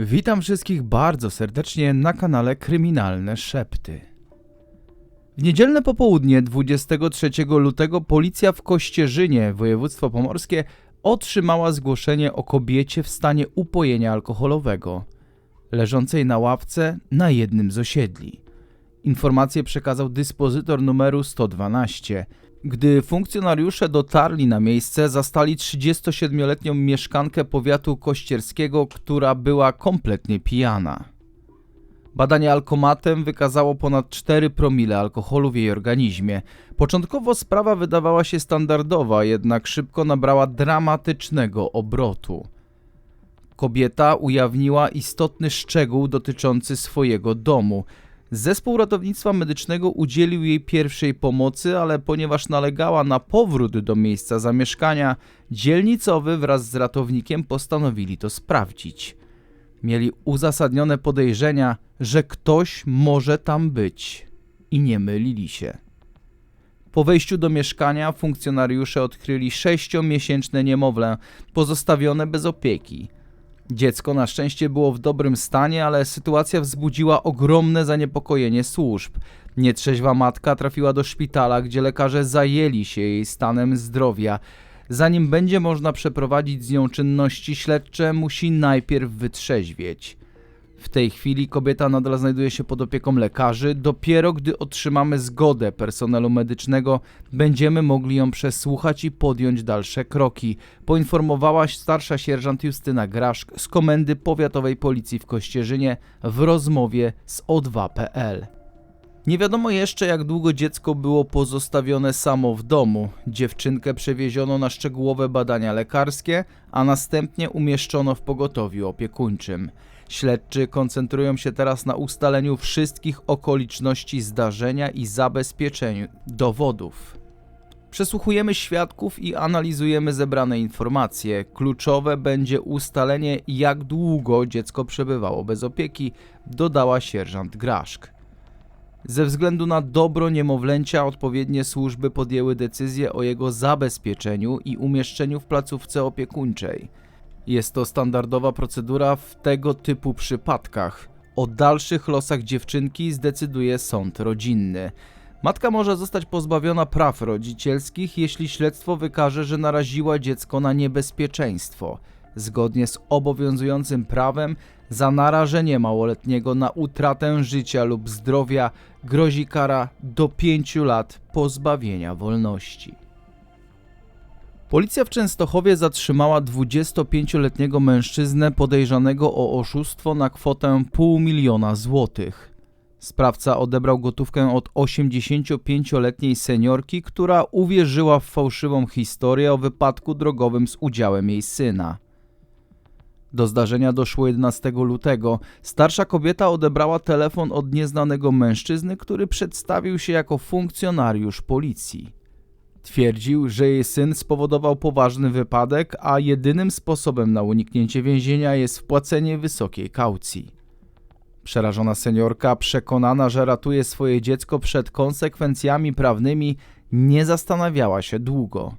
Witam wszystkich bardzo serdecznie na kanale Kryminalne Szepty. W niedzielne popołudnie 23 lutego policja w Kościerzynie, województwo pomorskie, otrzymała zgłoszenie o kobiecie w stanie upojenia alkoholowego, leżącej na ławce na jednym z osiedli. Informację przekazał dyspozytor numeru 112. Gdy funkcjonariusze dotarli na miejsce, zastali 37-letnią mieszkankę powiatu kościerskiego, która była kompletnie pijana. Badanie alkomatem wykazało ponad 4 promile alkoholu w jej organizmie. Początkowo sprawa wydawała się standardowa, jednak szybko nabrała dramatycznego obrotu. Kobieta ujawniła istotny szczegół dotyczący swojego domu. Zespół ratownictwa medycznego udzielił jej pierwszej pomocy, ale ponieważ nalegała na powrót do miejsca zamieszkania, dzielnicowy wraz z ratownikiem postanowili to sprawdzić. Mieli uzasadnione podejrzenia, że ktoś może tam być i nie mylili się. Po wejściu do mieszkania funkcjonariusze odkryli sześciomiesięczne niemowlę pozostawione bez opieki. Dziecko na szczęście było w dobrym stanie, ale sytuacja wzbudziła ogromne zaniepokojenie służb. Nietrzeźwa matka trafiła do szpitala, gdzie lekarze zajęli się jej stanem zdrowia. Zanim będzie można przeprowadzić z nią czynności śledcze, musi najpierw wytrzeźwieć. W tej chwili kobieta nadal znajduje się pod opieką lekarzy. Dopiero gdy otrzymamy zgodę personelu medycznego, będziemy mogli ją przesłuchać i podjąć dalsze kroki, poinformowała starsza sierżant Justyna Graszk z Komendy Powiatowej Policji w Kościerzynie w rozmowie z O2.pl. Nie wiadomo jeszcze, jak długo dziecko było pozostawione samo w domu. Dziewczynkę przewieziono na szczegółowe badania lekarskie, a następnie umieszczono w pogotowiu opiekuńczym. Śledczy koncentrują się teraz na ustaleniu wszystkich okoliczności zdarzenia i zabezpieczeniu dowodów. Przesłuchujemy świadków i analizujemy zebrane informacje. Kluczowe będzie ustalenie, jak długo dziecko przebywało bez opieki, dodała sierżant Graszk. Ze względu na dobro niemowlęcia odpowiednie służby podjęły decyzję o jego zabezpieczeniu i umieszczeniu w placówce opiekuńczej. Jest to standardowa procedura w tego typu przypadkach. O dalszych losach dziewczynki zdecyduje sąd rodzinny. Matka może zostać pozbawiona praw rodzicielskich, jeśli śledztwo wykaże, że naraziła dziecko na niebezpieczeństwo. Zgodnie z obowiązującym prawem, za narażenie małoletniego na utratę życia lub zdrowia grozi kara do 5 lat pozbawienia wolności. Policja w Częstochowie zatrzymała 25-letniego mężczyznę podejrzanego o oszustwo na kwotę pół miliona złotych. Sprawca odebrał gotówkę od 85-letniej seniorki, która uwierzyła w fałszywą historię o wypadku drogowym z udziałem jej syna. Do zdarzenia doszło 11 lutego. Starsza kobieta odebrała telefon od nieznanego mężczyzny, który przedstawił się jako funkcjonariusz policji. Twierdził, że jej syn spowodował poważny wypadek, a jedynym sposobem na uniknięcie więzienia jest wpłacenie wysokiej kaucji. Przerażona seniorka, przekonana, że ratuje swoje dziecko przed konsekwencjami prawnymi, nie zastanawiała się długo.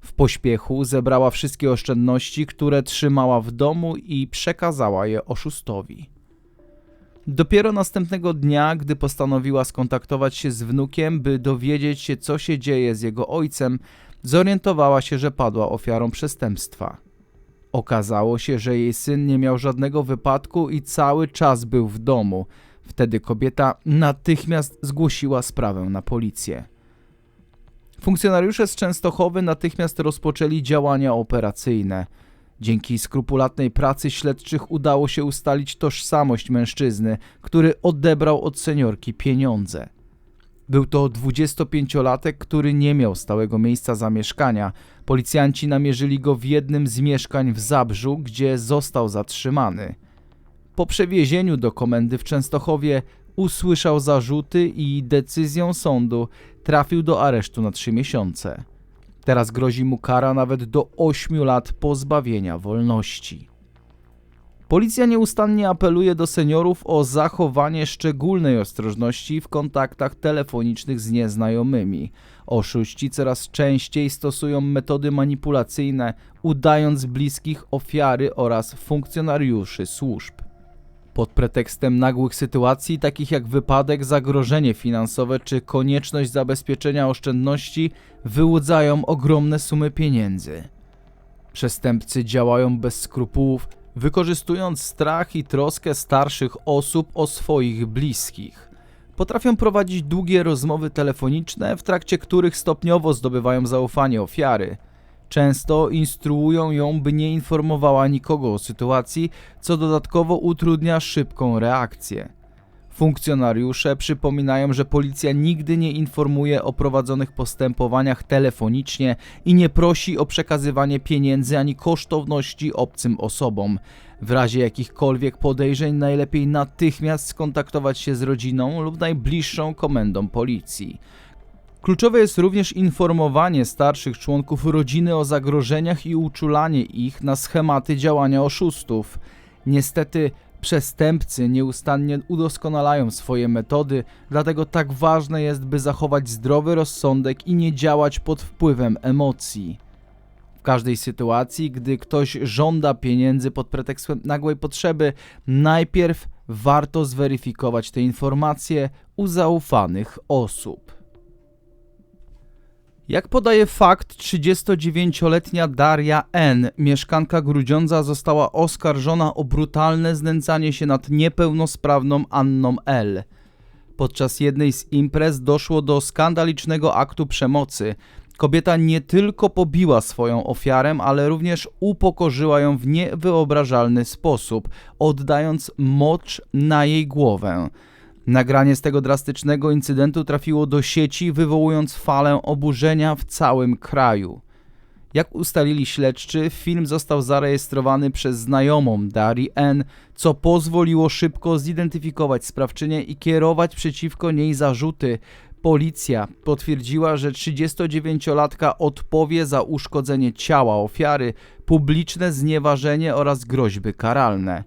W pośpiechu zebrała wszystkie oszczędności, które trzymała w domu i przekazała je oszustowi. Dopiero następnego dnia, gdy postanowiła skontaktować się z wnukiem, by dowiedzieć się, co się dzieje z jego ojcem, zorientowała się, że padła ofiarą przestępstwa. Okazało się, że jej syn nie miał żadnego wypadku i cały czas był w domu. Wtedy kobieta natychmiast zgłosiła sprawę na policję. Funkcjonariusze z Częstochowy natychmiast rozpoczęli działania operacyjne – Dzięki skrupulatnej pracy śledczych udało się ustalić tożsamość mężczyzny, który odebrał od seniorki pieniądze. Był to 25-latek, który nie miał stałego miejsca zamieszkania. Policjanci namierzyli go w jednym z mieszkań w Zabrzu, gdzie został zatrzymany. Po przewiezieniu do komendy w Częstochowie usłyszał zarzuty i decyzją sądu trafił do aresztu na trzy miesiące. Teraz grozi mu kara nawet do 8 lat pozbawienia wolności. Policja nieustannie apeluje do seniorów o zachowanie szczególnej ostrożności w kontaktach telefonicznych z nieznajomymi. Oszuści coraz częściej stosują metody manipulacyjne, udając bliskich ofiary oraz funkcjonariuszy służb. Pod pretekstem nagłych sytuacji, takich jak wypadek, zagrożenie finansowe czy konieczność zabezpieczenia oszczędności, wyłudzają ogromne sumy pieniędzy. Przestępcy działają bez skrupułów, wykorzystując strach i troskę starszych osób o swoich bliskich. Potrafią prowadzić długie rozmowy telefoniczne, w trakcie których stopniowo zdobywają zaufanie ofiary. Często instruują ją, by nie informowała nikogo o sytuacji, co dodatkowo utrudnia szybką reakcję. Funkcjonariusze przypominają, że policja nigdy nie informuje o prowadzonych postępowaniach telefonicznie i nie prosi o przekazywanie pieniędzy ani kosztowności obcym osobom. W razie jakichkolwiek podejrzeń najlepiej natychmiast skontaktować się z rodziną lub najbliższą komendą policji. Kluczowe jest również informowanie starszych członków rodziny o zagrożeniach i uczulanie ich na schematy działania oszustów. Niestety, przestępcy nieustannie udoskonalają swoje metody, dlatego tak ważne jest, by zachować zdrowy rozsądek i nie działać pod wpływem emocji. W każdej sytuacji, gdy ktoś żąda pieniędzy pod pretekstem nagłej potrzeby, najpierw warto zweryfikować te informacje u zaufanych osób. Jak podaje fakt, 39-letnia Daria N., mieszkanka Grudziądza, została oskarżona o brutalne znęcanie się nad niepełnosprawną Anną L. Podczas jednej z imprez doszło do skandalicznego aktu przemocy. Kobieta nie tylko pobiła swoją ofiarę, ale również upokorzyła ją w niewyobrażalny sposób, oddając mocz na jej głowę. Nagranie z tego drastycznego incydentu trafiło do sieci, wywołując falę oburzenia w całym kraju. Jak ustalili śledczy, film został zarejestrowany przez znajomą Darii N., co pozwoliło szybko zidentyfikować sprawczynię i kierować przeciwko niej zarzuty. Policja potwierdziła, że 39-latka odpowie za uszkodzenie ciała ofiary, publiczne znieważenie oraz groźby karalne.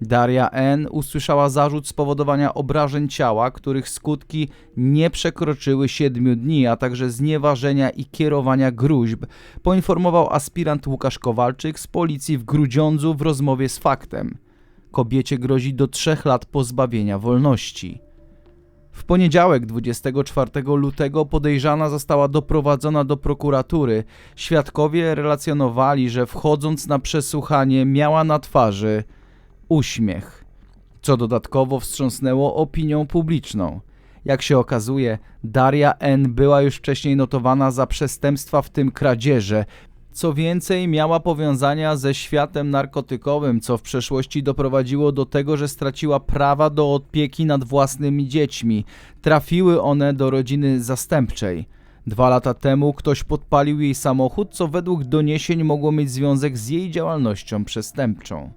Daria N. usłyszała zarzut spowodowania obrażeń ciała, których skutki nie przekroczyły 7 dni, a także znieważenia i kierowania gruźb, poinformował aspirant Łukasz Kowalczyk z policji w Grudziądzu w rozmowie z faktem. Kobiecie grozi do 3 lat pozbawienia wolności. W poniedziałek 24 lutego podejrzana została doprowadzona do prokuratury. Świadkowie relacjonowali, że wchodząc na przesłuchanie miała na twarzy uśmiech, co dodatkowo wstrząsnęło opinią publiczną. Jak się okazuje, Daria N. była już wcześniej notowana za przestępstwa, w tym kradzieże. Co więcej, miała powiązania ze światem narkotykowym, co w przeszłości doprowadziło do tego, że straciła prawa do opieki nad własnymi dziećmi. Trafiły one do rodziny zastępczej. Dwa lata temu ktoś podpalił jej samochód, co według doniesień mogło mieć związek z jej działalnością przestępczą.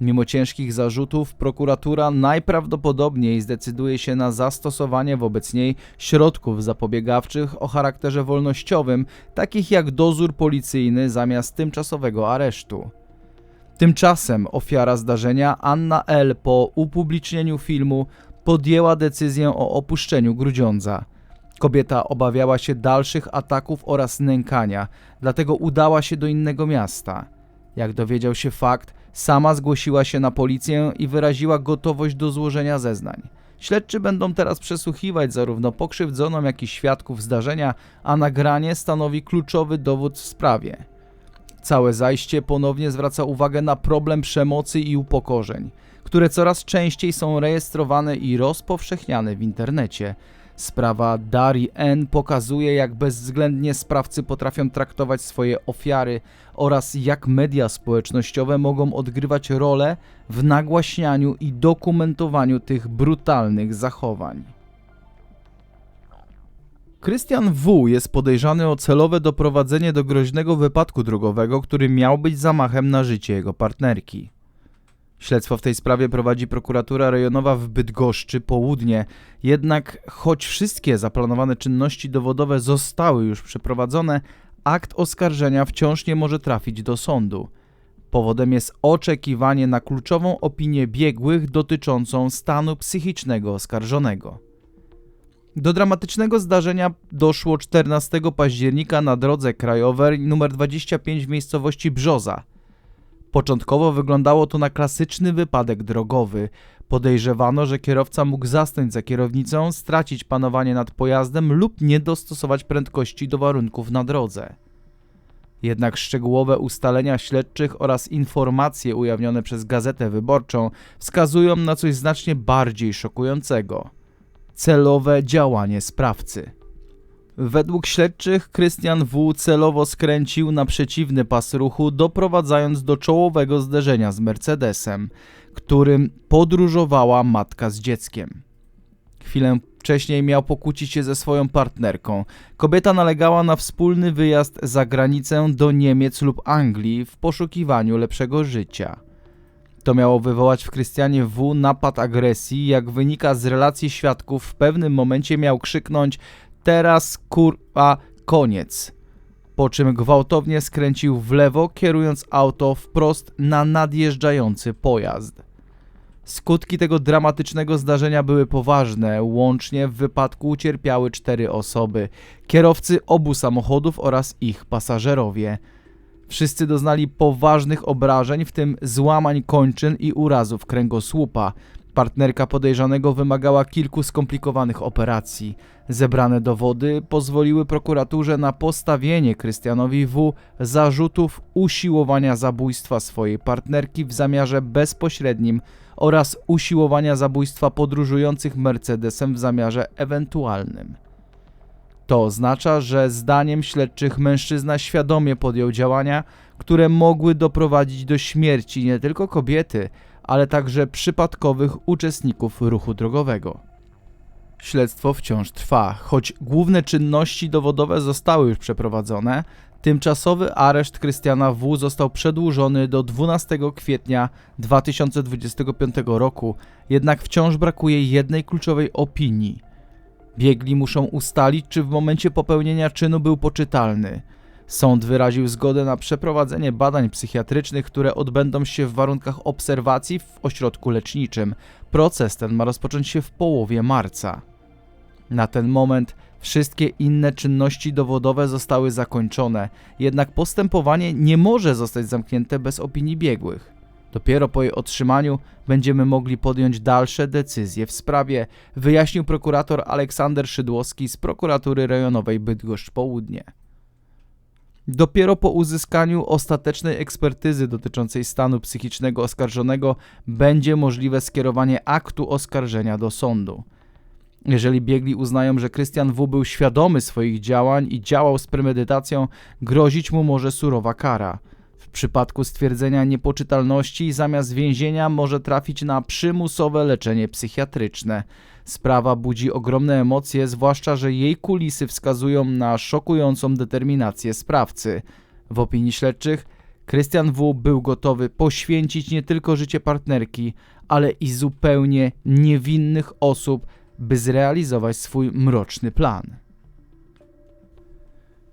Mimo ciężkich zarzutów, prokuratura najprawdopodobniej zdecyduje się na zastosowanie wobec niej środków zapobiegawczych o charakterze wolnościowym, takich jak dozór policyjny zamiast tymczasowego aresztu. Tymczasem ofiara zdarzenia, Anna L., po upublicznieniu filmu podjęła decyzję o opuszczeniu Grudziądza. Kobieta obawiała się dalszych ataków oraz nękania, dlatego udała się do innego miasta. Jak dowiedział się fakt, sama zgłosiła się na policję i wyraziła gotowość do złożenia zeznań. Śledczy będą teraz przesłuchiwać zarówno pokrzywdzoną, jak i świadków zdarzenia, a nagranie stanowi kluczowy dowód w sprawie. Całe zajście ponownie zwraca uwagę na problem przemocy i upokorzeń, które coraz częściej są rejestrowane i rozpowszechniane w internecie. Sprawa Darii N. pokazuje, jak bezwzględnie sprawcy potrafią traktować swoje ofiary oraz jak media społecznościowe mogą odgrywać rolę w nagłaśnianiu i dokumentowaniu tych brutalnych zachowań. Krystian W. jest podejrzany o celowe doprowadzenie do groźnego wypadku drogowego, który miał być zamachem na życie jego partnerki. Śledztwo w tej sprawie prowadzi prokuratura rejonowa w Bydgoszczy Południe. Jednak choć wszystkie zaplanowane czynności dowodowe zostały już przeprowadzone, akt oskarżenia wciąż nie może trafić do sądu. Powodem jest oczekiwanie na kluczową opinię biegłych dotyczącą stanu psychicznego oskarżonego. Do dramatycznego zdarzenia doszło 14 października na drodze krajowej nr 25 w miejscowości Brzoza. Początkowo wyglądało to na klasyczny wypadek drogowy. Podejrzewano, że kierowca mógł zasnąć za kierownicą, stracić panowanie nad pojazdem lub nie dostosować prędkości do warunków na drodze. Jednak szczegółowe ustalenia śledczych oraz informacje ujawnione przez Gazetę Wyborczą wskazują na coś znacznie bardziej szokującego celowe działanie sprawcy. Według śledczych Krystian W. celowo skręcił na przeciwny pas ruchu, doprowadzając do czołowego zderzenia z Mercedesem, którym podróżowała matka z dzieckiem. Chwilę wcześniej miał pokłócić się ze swoją partnerką. Kobieta nalegała na wspólny wyjazd za granicę do Niemiec lub Anglii w poszukiwaniu lepszego życia. To miało wywołać w Krystianie W. napad agresji. Jak wynika z relacji świadków, w pewnym momencie miał krzyknąć teraz kurwa koniec. Po czym gwałtownie skręcił w lewo, kierując auto wprost na nadjeżdżający pojazd. Skutki tego dramatycznego zdarzenia były poważne. Łącznie w wypadku ucierpiały cztery osoby: kierowcy obu samochodów oraz ich pasażerowie. Wszyscy doznali poważnych obrażeń, w tym złamań kończyn i urazów kręgosłupa. Partnerka podejrzanego wymagała kilku skomplikowanych operacji. Zebrane dowody pozwoliły prokuraturze na postawienie Krystianowi W. zarzutów usiłowania zabójstwa swojej partnerki w zamiarze bezpośrednim oraz usiłowania zabójstwa podróżujących Mercedesem w zamiarze ewentualnym. To oznacza, że zdaniem śledczych mężczyzna świadomie podjął działania, które mogły doprowadzić do śmierci nie tylko kobiety, ale także przypadkowych uczestników ruchu drogowego. Śledztwo wciąż trwa, choć główne czynności dowodowe zostały już przeprowadzone. Tymczasowy areszt Krystiana W. został przedłużony do 12 kwietnia 2025 roku, jednak wciąż brakuje jednej kluczowej opinii – Biegli muszą ustalić, czy w momencie popełnienia czynu był poczytalny. Sąd wyraził zgodę na przeprowadzenie badań psychiatrycznych, które odbędą się w warunkach obserwacji w ośrodku leczniczym. Proces ten ma rozpocząć się w połowie marca. Na ten moment wszystkie inne czynności dowodowe zostały zakończone, jednak postępowanie nie może zostać zamknięte bez opinii biegłych. Dopiero po jej otrzymaniu będziemy mogli podjąć dalsze decyzje w sprawie, wyjaśnił prokurator Aleksander Szydłowski z prokuratury rejonowej Bydgoszcz Południe. Dopiero po uzyskaniu ostatecznej ekspertyzy dotyczącej stanu psychicznego oskarżonego będzie możliwe skierowanie aktu oskarżenia do sądu. Jeżeli biegli uznają, że Krystian W. był świadomy swoich działań i działał z premedytacją, grozić mu może surowa kara – w przypadku stwierdzenia niepoczytalności zamiast więzienia może trafić na przymusowe leczenie psychiatryczne. Sprawa budzi ogromne emocje, zwłaszcza że jej kulisy wskazują na szokującą determinację sprawcy. W opinii śledczych Krystian W. był gotowy poświęcić nie tylko życie partnerki, ale i zupełnie niewinnych osób, by zrealizować swój mroczny plan.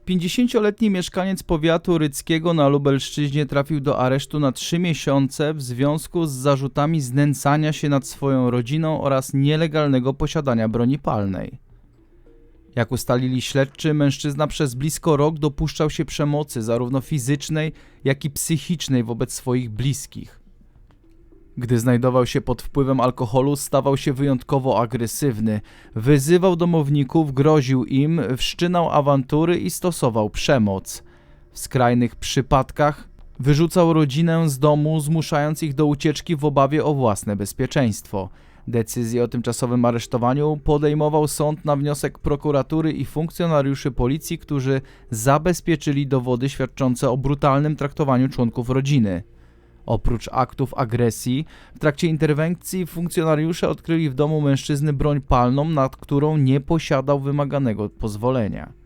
50-letni mieszkaniec powiatu ryckiego na Lubelszczyźnie trafił do aresztu na 3 miesiące w związku z zarzutami znęcania się nad swoją rodziną oraz nielegalnego posiadania broni palnej. Jak ustalili śledczy, mężczyzna przez blisko rok dopuszczał się przemocy zarówno fizycznej, jak i psychicznej wobec swoich bliskich. Gdy znajdował się pod wpływem alkoholu, stawał się wyjątkowo agresywny. Wyzywał domowników, groził im, wszczynał awantury i stosował przemoc. W skrajnych przypadkach wyrzucał rodzinę z domu, zmuszając ich do ucieczki w obawie o własne bezpieczeństwo. Decyzję o tymczasowym aresztowaniu podejmował sąd na wniosek prokuratury i funkcjonariuszy policji, którzy zabezpieczyli dowody świadczące o brutalnym traktowaniu członków rodziny. Oprócz aktów agresji, w trakcie interwencji funkcjonariusze odkryli w domu mężczyzny broń palną, nad którą nie posiadał wymaganego pozwolenia.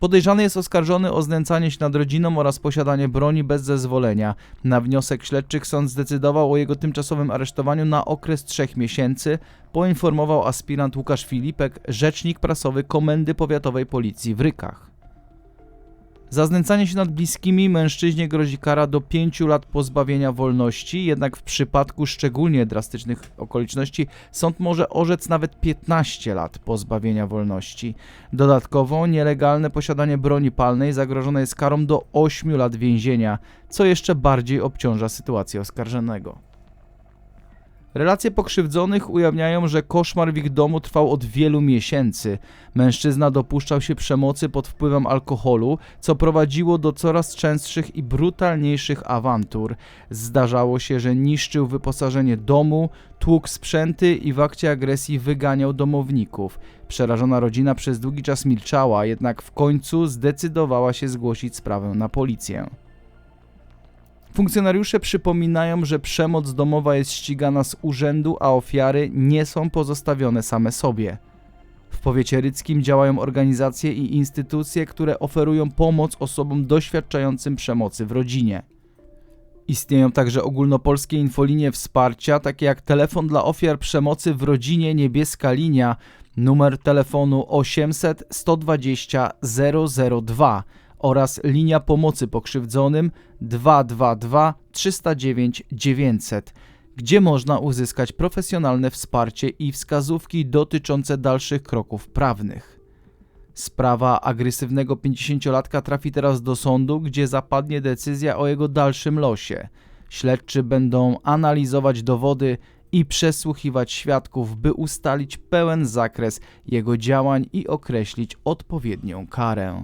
Podejrzany jest oskarżony o znęcanie się nad rodziną oraz posiadanie broni bez zezwolenia. Na wniosek śledczych sąd zdecydował o jego tymczasowym aresztowaniu na okres trzech miesięcy, poinformował aspirant Łukasz Filipek, rzecznik prasowy Komendy Powiatowej Policji w Rykach. Za znęcanie się nad bliskimi mężczyźnie grozi kara do 5 lat pozbawienia wolności, jednak w przypadku szczególnie drastycznych okoliczności sąd może orzec nawet 15 lat pozbawienia wolności. Dodatkowo nielegalne posiadanie broni palnej zagrożone jest karą do 8 lat więzienia, co jeszcze bardziej obciąża sytuację oskarżonego. Relacje pokrzywdzonych ujawniają, że koszmar w ich domu trwał od wielu miesięcy. Mężczyzna dopuszczał się przemocy pod wpływem alkoholu, co prowadziło do coraz częstszych i brutalniejszych awantur. Zdarzało się, że niszczył wyposażenie domu, tłukł sprzęty i w akcie agresji wyganiał domowników. Przerażona rodzina przez długi czas milczała, jednak w końcu zdecydowała się zgłosić sprawę na policję. Funkcjonariusze przypominają, że przemoc domowa jest ścigana z urzędu, a ofiary nie są pozostawione same sobie. W powiecie ryckim działają organizacje i instytucje, które oferują pomoc osobom doświadczającym przemocy w rodzinie. Istnieją także ogólnopolskie infolinie wsparcia, takie jak telefon dla ofiar przemocy w rodzinie Niebieska Linia, numer telefonu 800 120 002 oraz linia pomocy pokrzywdzonym 222 309 900, gdzie można uzyskać profesjonalne wsparcie i wskazówki dotyczące dalszych kroków prawnych. Sprawa agresywnego 50-latka trafi teraz do sądu, gdzie zapadnie decyzja o jego dalszym losie. Śledczy będą analizować dowody i przesłuchiwać świadków, by ustalić pełen zakres jego działań i określić odpowiednią karę.